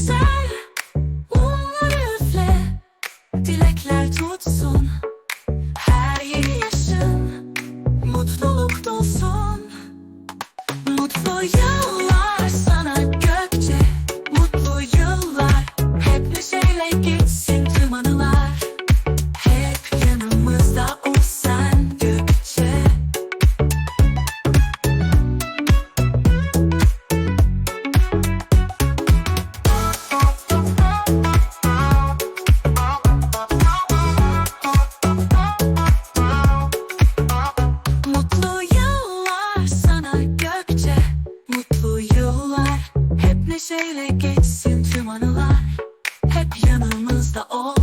güzel. Mumları üfle Dilekler tutsun. Her yeni yaşın Mutluluk dolsun. Mutlu yıllar neşeyle geçsin tüm anılar. Hep yanımızda ol